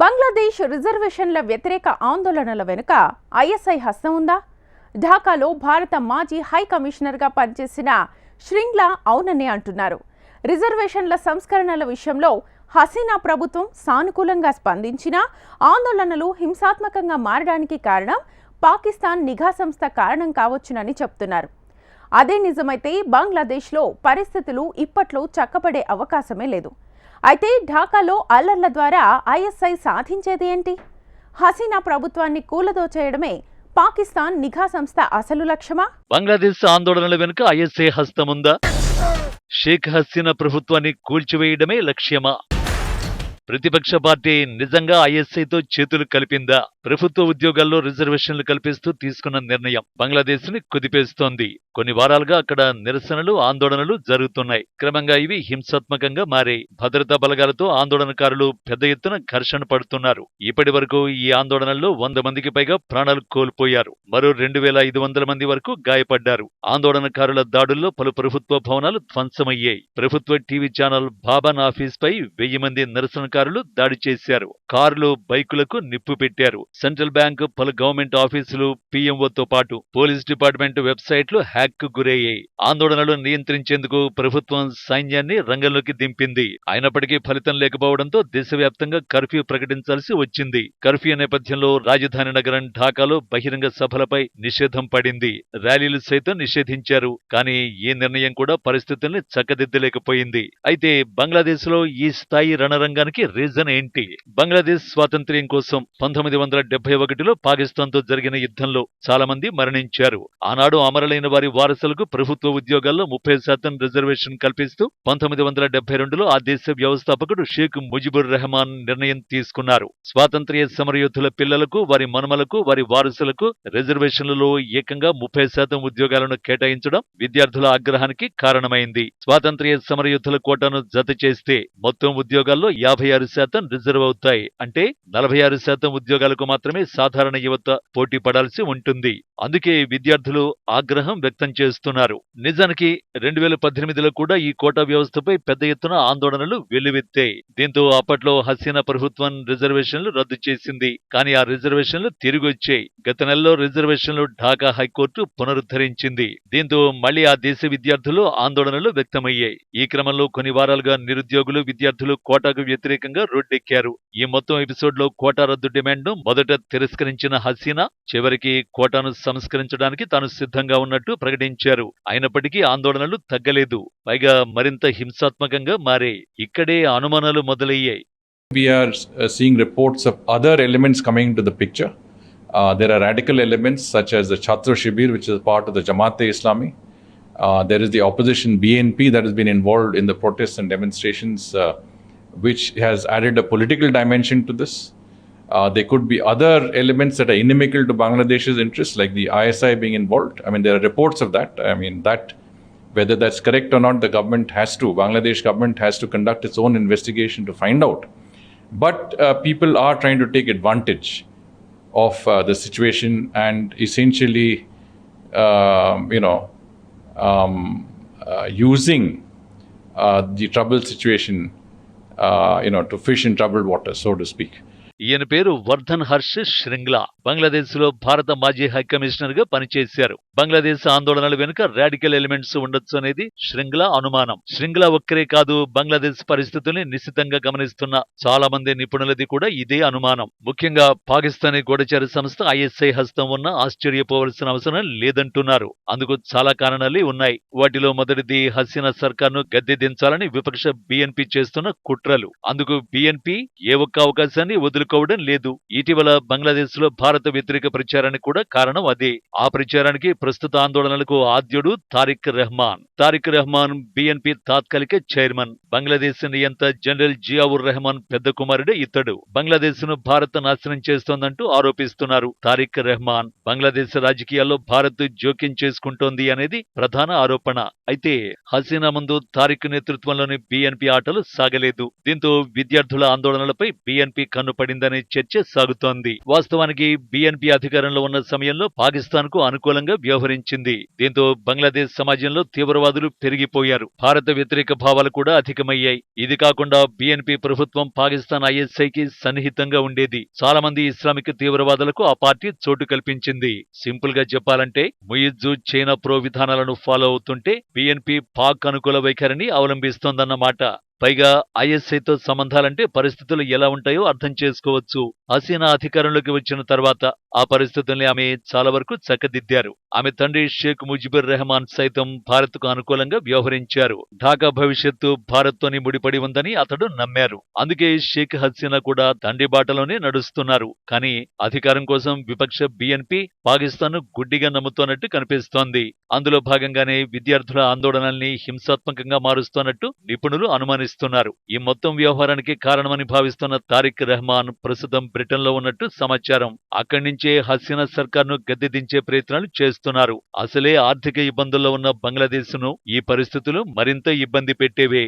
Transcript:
బంగ్లాదేశ్ రిజర్వేషన్ల వ్యతిరేక ఆందోళనల వెనుక ఐఎస్ఐ హస్తం ఉందా? ఢాకాలో భారత మాజీ హై కమిషనర్గా పనిచేసిన శ్రింగ్లా అవునని అంటున్నారు. రిజర్వేషన్ల సంస్కరణల విషయంలో హసీనా ప్రభుత్వం సానుకూలంగా స్పందించినా ఆందోళనలు హింసాత్మకంగా మారడానికి కారణం పాకిస్తాన్ నిఘా సంస్థ కారణం కావచ్చునని చెప్తున్నారు. అదే నిజమైతే బంగ్లాదేశ్లో పరిస్థితులు ఇప్పట్లో చక్కబడే అవకాశమే లేదు. అయితే ఢాకాలో అల్లర్ల ద్వారా ఐఎస్ఐ సాధించేది ఏంటి? హసీనా ప్రభుత్వాన్ని కూలదోచేయడమే పాకిస్తాన్ నిఘా సంస్థ అసలు లక్ష్యమా? బంగ్లాదేశ్ ఆందోళనల వెనుక ఐఎస్ఐ హస్తముందా? షేక్ హసీనా ప్రభుత్వాన్ని కూల్చివేయడమే లక్ష్యమా? ప్రతిపక్ష పార్టీ నిజంగా ఐఎస్ఐతో చేతులు కలిపిందా? ప్రభుత్వ ఉద్యోగాల్లో రిజర్వేషన్లు కల్పిస్తూ తీసుకున్న నిర్ణయం బంగ్లాదేశ్ని కుదిపేస్తోంది. కొన్ని వారాలుగా అక్కడ నిరసనలు ఆందోళనలు జరుగుతున్నాయి. క్రమంగా ఇవి హింసాత్మకంగా మారాయి భద్రతా బలగాలతో ఆందోళనకారులు పెద్ద ఎత్తున ఘర్షణ పడుతున్నారు. ఇప్పటి వరకు ఈ ఆందోళనల్లో వంద మందికి పైగా ప్రాణాలు కోల్పోయారు. మరో రెండు వేల ఐదు వందల మంది వరకు గాయపడ్డారు. ఆందోళనకారుల దాడుల్లో పలు ప్రభుత్వ భవనాలు ధ్వంసమయ్యాయి. ప్రభుత్వ టీవీ ఛానల్ బాబాన్ ఆఫీస్ పై వెయ్యి మంది నిరసనకారులు దాడి చేశారు. కార్లు బైకులకు నిప్పు పెట్టారు. సెంట్రల్ బ్యాంక్ పలు గవర్నమెంట్ ఆఫీసులు పీఎంఓతో పాటు పోలీస్ డిపార్ట్మెంట్ వెబ్సైట్లు హ్యాక్కు గురయ్యాయి. ఆందోళనలు నియంత్రించేందుకు ప్రభుత్వం సైన్యాన్ని రంగంలోకి దింపింది. అయినప్పటికీ ఫలితం లేకపోవడంతో దేశవ్యాప్తంగా కర్ఫ్యూ ప్రకటించాల్సి వచ్చింది. కర్ఫ్యూ నేపథ్యంలో రాజధాని నగరం ఢాకాలో బహిరంగ సభలపై నిషేధం పడింది. ర్యాలీలు సైతం నిషేధించారు. కానీ ఈ నిర్ణయం కూడా పరిస్థితుల్ని చక్కదిద్దలేకపోయింది. అయితే బంగ్లాదేశ్లో ఈ స్థాయి రణరంగానికి రీజన్ ఏంటి? బంగ్లాదేశ్ స్వాతంత్ర్యం కోసం పంతొమ్మిది వందల డెబ్బై ఒకటిలో పాకిస్తాన్తో జరిగిన యుద్ధంలో చాలా మంది మరణించారు. ఆనాడు అమరులైన వారి వారసులకు ప్రభుత్వ ఉద్యోగాల్లో ముప్పై శాతం రిజర్వేషన్ కల్పిస్తూ పంతొమ్మిది వందల డెబ్బై రెండులో ఆ దేశ వ్యవస్థాపకుడు షేక్ ముజిబుర్ రెహమాన్ నిర్ణయం తీసుకున్నారు. స్వాతంత్ర్య సమరయోధుల పిల్లలకు వారి మనుమలకు వారి వారసులకు రిజర్వేషన్లలో ఏకంగా ముప్పై శాతం ఉద్యోగాలను కేటాయించడం విద్యార్థుల ఆగ్రహానికి కారణమైంది. స్వాతంత్ర్య సమరయోధుల కోటాను జత చేస్తే మొత్తం ఉద్యోగాల్లో యాభై ఆరు శాతం రిజర్వ్ అవుతాయి. అంటే నలభై ఆరు శాతం ఉద్యోగాలకు మాత్రమే సాధారణ యువత పోటీ పడాల్సి ఉంటుంది. అందుకే విద్యార్థులు ఆగ్రహం వ్యక్తం చేస్తున్నారు. నిజానికి రెండు వేల పద్దెనిమిదిలో కూడా ఈ కోటా వ్యవస్థపై పెద్ద ఎత్తున ఆందోళనలు వెల్లువెత్తాయి. దీంతో అప్పట్లో హసీనా ప్రభుత్వం రిజర్వేషన్లు రద్దు చేసింది. కానీ ఆ రిజర్వేషన్లు తిరిగి వచ్చాయి గత నెలలో రిజర్వేషన్లు ఢాకా హైకోర్టు పునరుద్ధరించింది. దీంతో మళ్ళీ ఆ దేశ విద్యార్థులు ఆందోళనలు వ్యక్తమయ్యాయి. ఈ క్రమంలో కొన్ని వారాలుగా నిరుద్యోగులు విద్యార్థులు కోటాకు వ్యతిరేకంగా రోడ్డెక్కారు. ఈ మొత్తం ఎపిసోడ్లో కోటా రద్దు డిమాండ్ను మొదట తిరస్కరించిన హసీనా చివరికి కోటాను సంస్కరించడానికి తాను సిద్ధంగా ఉన్నట్టు ప్రకటించారు అయినప్పటికీ ఆందోళనలు తగ్గలేదు పైగా మరింత హింసాత్మకంగా మారాయి ఇక్కడే అనుమానాలు మొదలయ్యాయి We are uh, seeing reports of other elements coming into the picture. Uh, there are radical elements such as the Chhatra Shibir, which is part of the Jamaat e Islami. Uh, there is the opposition BNP that has been involved in the protests and demonstrations, uh, which has added a political dimension to this. Uh, there could be other elements that are inimical to Bangladesh's interests, like the ISI being involved. I mean, there are reports of that. I mean, that whether that's correct or not, the government has to, Bangladesh government has to conduct its own investigation to find out. But uh, people are trying to take advantage of uh, the situation and essentially, um, you know, um, uh, using uh, the troubled situation, uh, you know, to fish in troubled water, so to speak. ఈయన పేరు వర్ధన్ హర్ష్ శ్రింగ్లా బంగ్లాదేశ్లో భారత మాజీ హైకమిషనర్గా పనిచేశారు. బంగ్లాదేశ్ ఆందోళనల వెనుక radical elements ఉండొచ్చు అనేది శృంగ్లా అనుమానం. శృంగ్లా ఒక్కరే కాదు బంగ్లాదేశ్ పరిస్థితుల్ని నిశ్చితంగా గమనిస్తున్న చాలా మంది నిపుణులది కూడా ఇదే అనుమానం. ముఖ్యంగా పాకిస్తానీ గూఢచారి సంస్థ ఐఎస్ఐ హస్తం ఉన్న ఆశ్చర్యపోవలసిన అవసరం లేదంటున్నారు. అందుకు చాలా కారణాలే ఉన్నాయి. వాటిలో మొదటిది హసీనా సర్కార్ను గద్దె దించాలని విపక్ష బిఎన్పి చేస్తున్న కుట్రలు. అందుకు బిఎన్పి ఏ ఒక్క అవకాశాన్ని అందుకోవడం లేదు. ఇటీవల బంగ్లాదేశ్లో భారత వ్యతిరేక ప్రచారానికి కూడా కారణం అదే. ఆ ప్రచారానికి ప్రస్తుత ఆందోళనలకు ఆద్యుడు తారిక్ రెహమాన్. తారిక్ రెహమాన్ బిఎన్పి తాత్కాలిక చైర్మన్. బంగ్లాదేశ్ నియంత జనరల్ జియావుర్ రెహమాన్ పెద్ద కుమారుడే ఇతడు. బంగ్లాదేశ్ను భారత్ నాశనం చేస్తోందంటూ ఆరోపిస్తున్నారు తారిక్ రెహమాన్. బంగ్లాదేశ్ రాజకీయాల్లో భారత్ జోక్యం చేసుకుంటోంది అనేది ప్రధాన ఆరోపణ. అయితే హసీనా ముందు తారిక్ నేతృత్వంలోని బిఎన్పి ఆటలు సాగలేదు. దీంతో విద్యార్థుల ఆందోళనలపై బిఎన్పి కన్నుపడింది జరిగిందనే చర్చ సాగుతోంది. వాస్తవానికి బీఎన్పీ అధికారంలో ఉన్న సమయంలో పాకిస్తాన్కు అనుకూలంగా వ్యవహరించింది. దీంతో బంగ్లాదేశ్ సమాజంలో తీవ్రవాదులు పెరిగిపోయారు. భారత వ్యతిరేక భావాలు కూడా అధికమయ్యాయి. ఇది కాకుండా బీఎన్పీ ప్రభుత్వం పాకిస్తాన్ ఐఎస్ఐకి సన్నిహితంగా ఉండేది. చాలా మంది ఇస్లామిక్ తీవ్రవాదులకు ఆ పార్టీ చోటు కల్పించింది. సింపుల్గా చెప్పాలంటే ముయిజ్జు చైనా ప్రో విధానాలను ఫాలో అవుతుంటే బీఎన్పీ పాక్ అనుకూల వైఖరిని అవలంబిస్తోందన్నమాట. పైగా ఐఎస్ఐతో సంబంధాలంటే పరిస్థితులు ఎలా ఉంటాయో అర్థం చేసుకోవచ్చు. హసీనా అధికారంలోకి వచ్చిన తర్వాత ఆ పరిస్థితుల్ని ఆమె చాలా వరకు చక్కదిద్దారు. ఆమె తండ్రి షేక్ ముజిబుర్ రెహమాన్ సైతం భారత్కు అనుకూలంగా వ్యవహరించారు. ఢాకా భవిష్యత్తు భారత్తోని ముడిపడి ఉందని అతడు నమ్మారు. అందుకే షేక్ హసీనా కూడా తండ్రి బాటలోనే నడుస్తున్నారు. కానీ అధికారం కోసం విపక్ష బీఎన్పీ పాకిస్తాన్ గుడ్డిగా నమ్ముతోన్నట్టు కనిపిస్తోంది. అందులో భాగంగానే విద్యార్థుల ఆందోళనల్ని హింసాత్మకంగా మారుస్తోన్నట్టు నిపుణులు భావిస్తున్నారు. ఈ మొత్తం వ్యవహారానికి కారణమని భావిస్తున్న తారిక్ రెహమాన్ ప్రస్తుతం బ్రిటన్లో ఉన్నట్టు సమాచారం. అక్కడి నుంచే హసీనా సర్కార్ను గద్దె దించే ప్రయత్నాలు చేస్తున్నారు. అసలే ఆర్థిక ఇబ్బందుల్లో ఉన్న బంగ్లాదేశ్ను ఈ పరిస్థితులు మరింత ఇబ్బంది పెట్టేవే.